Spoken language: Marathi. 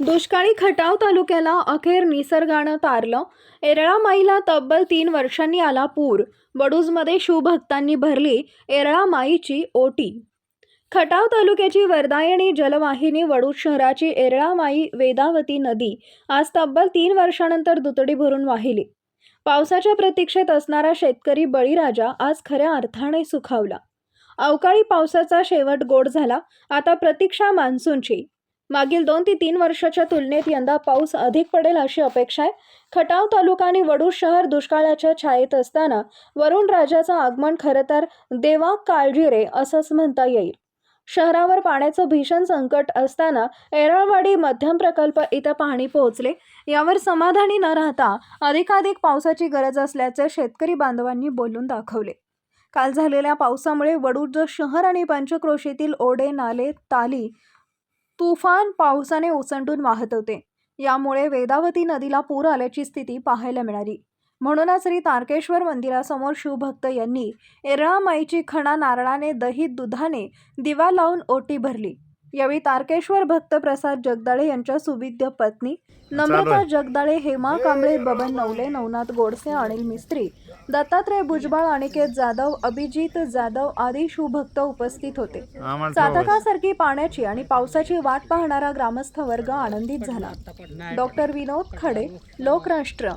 दुष्काळी खटाव तालुक्याला अखेर निसर्गानं तारलं. एरळामाईला तब्बल तीन वर्षांनी आला पूर. बडूजमध्ये शिवभक्तांनी भरली एरळामाईची ओटी. खटाव तालुक्याची वर्धायणी जलवाहिनी वडूज शहराची एरळामाई वेदावती नदी आज तब्बल तीन वर्षानंतर दुतडी भरून वाहिली. पावसाच्या प्रतीक्षेत असणारा शेतकरी बळीराजा आज खऱ्या अर्थाने सुखावला. अवकाळी पावसाचा शेवट गोड झाला. आता प्रतीक्षा मान्सूनची. मागील दोन ते तीन वर्षाच्या तुलनेत यंदा पाऊस अधिक पडेल अशी अपेक्षा आहे. खटाव तालुका आणि वडूर शहर दुष्काळाच्या छायेत असताना वरुण राजाचं आगमन खरं तर देवा काळजी रे असंच म्हणता येईल. शहरावर पाण्याचं भीषण संकट असताना एरळवाडी मध्यम प्रकल्प इथं पाणी पोहोचले. यावर समाधानी न राहता अधिकाधिक पावसाची गरज असल्याचे शेतकरी बांधवांनी बोलून दाखवले. काल झालेल्या पावसामुळे वडूरचं शहर आणि पंचक्रोशीतील ओढे नाले ताली तुफान पावसाने ओसंडून वाहत होते. यामुळे वेदावती नदीला पूर आल्याची स्थिती पाहायला मिळाली. म्हणूनच श्री तारकेश्वर मंदिरासमोर शिवभक्त यांनी एरळामाईची खणा नारळाने दही दुधाने दिवा लावून ओटी भरली. यावेळी तारकेश्वर भक्त प्रसाद जगदाळे यांच्या सुविद्य पत्नी नम्रता जगदाळे हेमा कांबळे बबन नवले नवनाथ गोडसे अनिल मिस्त्री दत्तात्रय भुजबळ अनिकेत जाधव अभिजित जाधव आदी शिवभक्त उपस्थित होते. चातकासारखी पाण्याची आणि पावसाची वाट पाहणारा ग्रामस्थ वर्ग आनंदित झाला. डॉक्टर विनोद खडे लोकराष्ट्र.